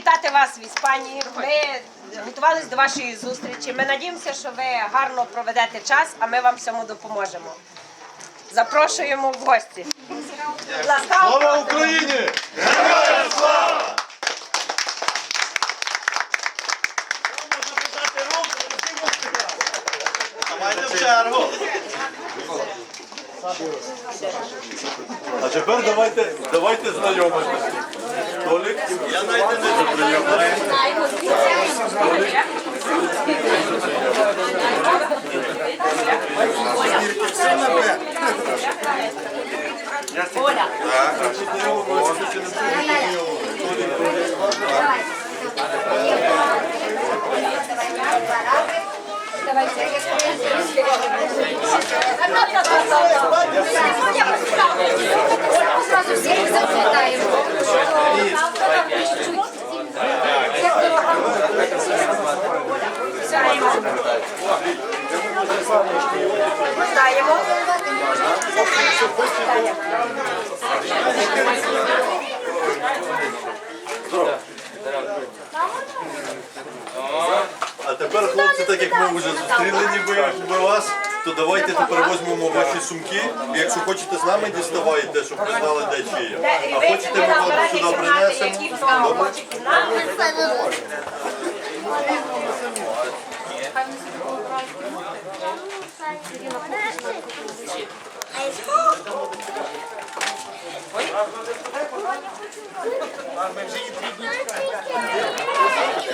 вітати вас в Іспанії. Ми готувалися до вашої зустрічі. Ми надіємося, що ви гарно проведете час, а ми вам всьому допоможемо. Запрошуємо в гості. Слава. Україні! В чергу. А тепер давайте, давайте знайомитися. Толік, я навіть не заприйомаю. Зразу Вітаємо. А тепер, хлопці, так як ми вже зустріли ніби вас, то давайте тепер візьмемо ваші сумки. І якщо хочете з нами діставайте, щоб ви знали, де чи є. А хочете, ми вам сюди кімнати, вже принесемо. дві дні.